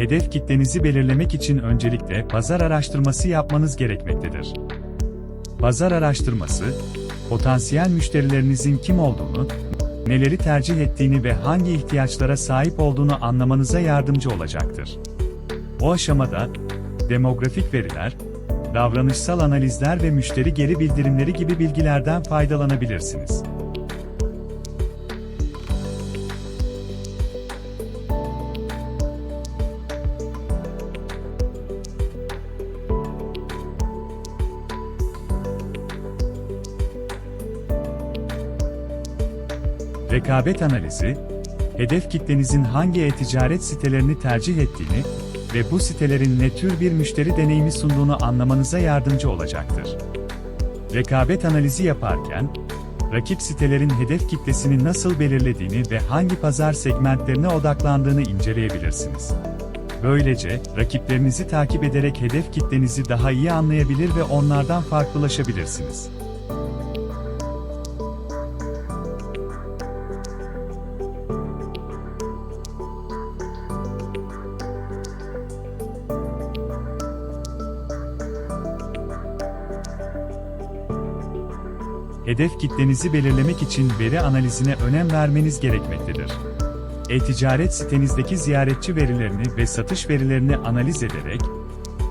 Hedef kitlenizi belirlemek için öncelikle pazar araştırması yapmanız gerekmektedir. Pazar araştırması, potansiyel müşterilerinizin kim olduğunu, neleri tercih ettiğini ve hangi ihtiyaçlara sahip olduğunu anlamanıza yardımcı olacaktır. O aşamada, demografik veriler, davranışsal analizler ve müşteri geri bildirimleri gibi bilgilerden faydalanabilirsiniz. Rekabet analizi, hedef kitlenizin hangi e-ticaret sitelerini tercih ettiğini ve bu sitelerin ne tür bir müşteri deneyimi sunduğunu anlamanıza yardımcı olacaktır. Rekabet analizi yaparken, rakip sitelerin hedef kitlesini nasıl belirlediğini ve hangi pazar segmentlerine odaklandığını inceleyebilirsiniz. Böylece, rakiplerinizi takip ederek hedef kitlenizi daha iyi anlayabilir ve onlardan farklılaşabilirsiniz. Hedef kitlenizi belirlemek için veri analizine önem vermeniz gerekmektedir. E-ticaret sitenizdeki ziyaretçi verilerini ve satış verilerini analiz ederek,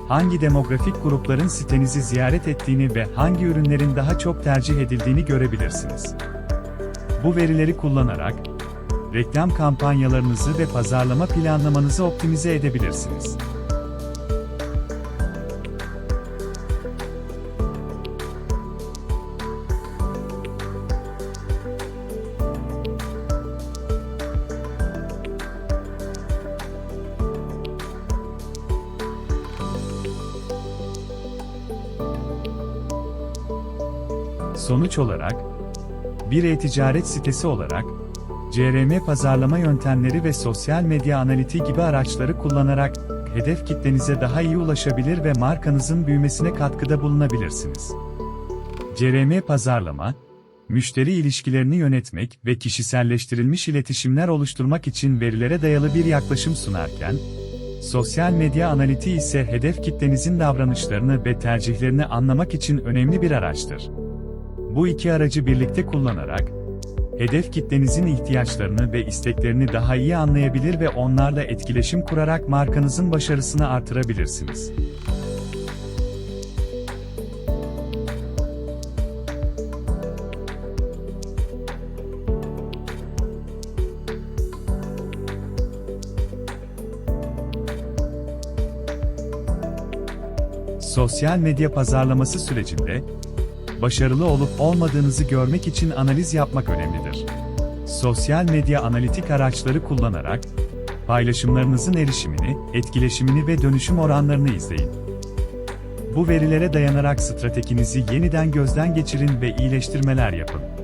hangi demografik grupların sitenizi ziyaret ettiğini ve hangi ürünlerin daha çok tercih edildiğini görebilirsiniz. Bu verileri kullanarak, reklam kampanyalarınızı ve pazarlama planlamanızı optimize edebilirsiniz. Sonuç olarak, bir e-ticaret sitesi olarak, CRM pazarlama yöntemleri ve sosyal medya analitiği gibi araçları kullanarak hedef kitlenize daha iyi ulaşabilir ve markanızın büyümesine katkıda bulunabilirsiniz. CRM pazarlama, müşteri ilişkilerini yönetmek ve kişiselleştirilmiş iletişimler oluşturmak için verilere dayalı bir yaklaşım sunarken, sosyal medya analitiği ise hedef kitlenizin davranışlarını ve tercihlerini anlamak için önemli bir araçtır. Bu iki aracı birlikte kullanarak, hedef kitlenizin ihtiyaçlarını ve isteklerini daha iyi anlayabilir ve onlarla etkileşim kurarak markanızın başarısını artırabilirsiniz. Sosyal medya pazarlaması sürecinde, başarılı olup olmadığınızı görmek için analiz yapmak önemlidir. Sosyal medya analitik araçları kullanarak, paylaşımlarınızın erişimini, etkileşimini ve dönüşüm oranlarını izleyin. Bu verilere dayanarak stratejinizi yeniden gözden geçirin ve iyileştirmeler yapın.